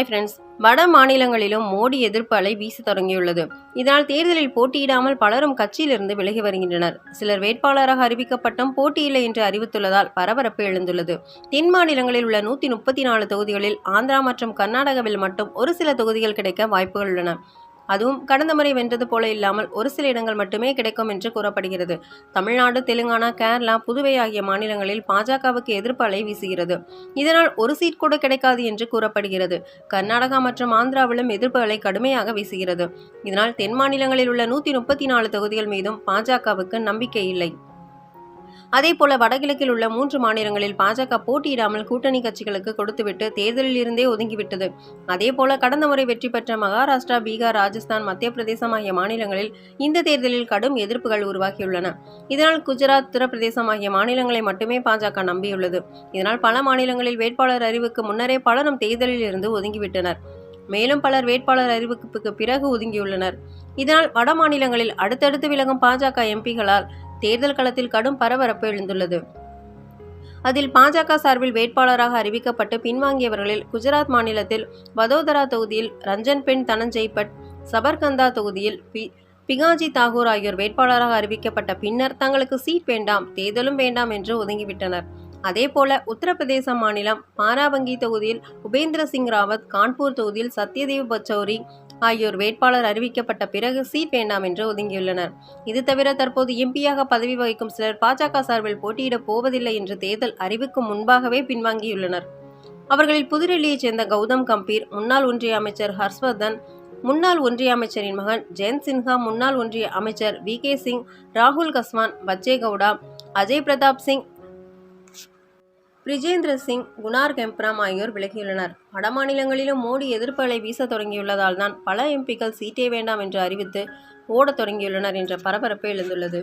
Hi friends வட மாநிலங்களிலும் மோடி எதிர்ப்பு அலை வீச தொடங்கியுள்ளது. இதனால் தேர்தலில் போட்டியிடாமல் பலரும் கட்சியிலிருந்து விலகி வருகின்றனர். சிலர் வேட்பாளராக அறிவிக்கப்பட்டும் போட்டியில்லை என்று அறிவித்துள்ளதால் பரபரப்பு எழுந்துள்ளது. தென் மாநிலங்களில் உள்ள நூற்றி முப்பத்தி நாலு தொகுதிகளில் ஆந்திரா மற்றும் கர்நாடகாவில் மட்டும் ஒரு சில தொகுதிகள் கிடைக்க வாய்ப்புகள் உள்ளன. அதுவும் கடந்த முறை வென்றது போல இல்லாமல் ஒரு சில இடங்கள் மட்டுமே கிடைக்கும் என்று கூறப்படுகிறது. தமிழ்நாடு தெலுங்கானா கேரளா புதுவை ஆகிய மாநிலங்களில் பாஜகவுக்கு எதிர்ப்பு அலை வீசுகிறது. இதனால் ஒரு சீட் கூட கிடைக்காது என்று கூறப்படுகிறது. கர்நாடகா மற்றும் ஆந்திராவிலும் எதிர்ப்பு அலை கடுமையாக வீசுகிறது. இதனால் தென் மாநிலங்களில் உள்ள நூற்றி முப்பத்தி நாலு தொகுதிகள் மீதும் பாஜகவுக்கு நம்பிக்கை இல்லை. அதேபோல வடகிழக்கில் உள்ள மூன்று மாநிலங்களில் பாஜக போட்டியிடாமல் கூட்டணி கட்சிகளுக்கு கொடுத்துவிட்டு தேர்தலில் இருந்தே ஒதுங்கிவிட்டது. அதேபோல கடந்த முறை வெற்றி பெற்ற மகாராஷ்டிரா பீகார் ராஜஸ்தான் மத்திய பிரதேசம் ஆகிய மாநிலங்களில் இந்த தேர்தலில் கடும் எதிர்ப்புகள் உருவாகியுள்ளன. இதனால் குஜராத் உத்தரப்பிரதேசம் ஆகிய மாநிலங்களை மட்டுமே பாஜக நம்பியுள்ளது. இதனால் பல மாநிலங்களில் வேட்பாளர் அறிவுக்கு முன்னரே பலரும் தேர்தலில் இருந்து ஒதுங்கிவிட்டனர். மேலும் பலர் வேட்பாளர் அறிவிப்புக்கு பிறகு ஒதுங்கியுள்ளனர். இதனால் வட மாநிலங்களில் அடுத்தடுத்து விலகும் பாஜக எம்பிகளால் தேர்தல் களத்தில் கடும் பரபரப்பு எழுந்துள்ளது. அதில் பாஜக சார்பில் வேட்பாளராக அறிவிக்கப்பட்டு பின்வாங்கியவர்களில் குஜராத் மாநிலத்தில் வதோதரா தொகுதியில் ரஞ்சன் பெண் தனஞ்சய் பட் சபர்கந்தா தொகுதியில் பி பிகாஜி தாகூர் ஆகியோர் வேட்பாளராக அறிவிக்கப்பட்ட பின்னர் தங்களுக்கு சீட் வேண்டாம் தேர்தலும் வேண்டாம் என்று ஒதுங்கிவிட்டனர். அதேபோல உத்தரப்பிரதேச மாநிலம் பாராபங்கி தொகுதியில் உபேந்திர சிங் ராவத் கான்பூர் தொகுதியில் சத்யதேவ் பச்சௌரி ஆகியோர் வேட்பாளர் அறிவிக்கப்பட்ட பிறகு சீட் வேண்டாம் என்று ஒதுங்கியுள்ளனர். இது தவிர தற்போது எம்பியாக பதவி வகிக்கும் சிலர் பாஜக சார்பில் போட்டியிடப் போவதில்லை என்று தேர்தல் அறிவிக்கும் முன்பாகவே பின்வாங்கியுள்ளனர். அவர்களில் புதுடெல்லியைச் சேர்ந்த கௌதம் கம்பீர் முன்னாள் ஒன்றிய அமைச்சர் ஹர்ஷ்வர்தன் முன்னாள் ஒன்றிய அமைச்சரின் மகன் ஜெயந்த் சின்ஹா முன்னாள் ஒன்றிய அமைச்சர் வி கே சிங் ராகுல் கஸ்வான் பச்சே கவுடா அஜய் பிரதாப் சிங் பிரிஜேந்திர சிங் குணார் கெம்ப்ராம் ஆகியோர் விலகியுள்ளனர். வடமாநிலங்களிலும் மோடி எதிர்ப்புகளை வீச தொடங்கியுள்ளதால் தான் பல எம்பிக்கள் சீட்டே வேண்டாம் என்று அறிவித்து ஓடத் தொடங்கியுள்ளனர் என்ற பரபரப்பு எழுந்துள்ளது.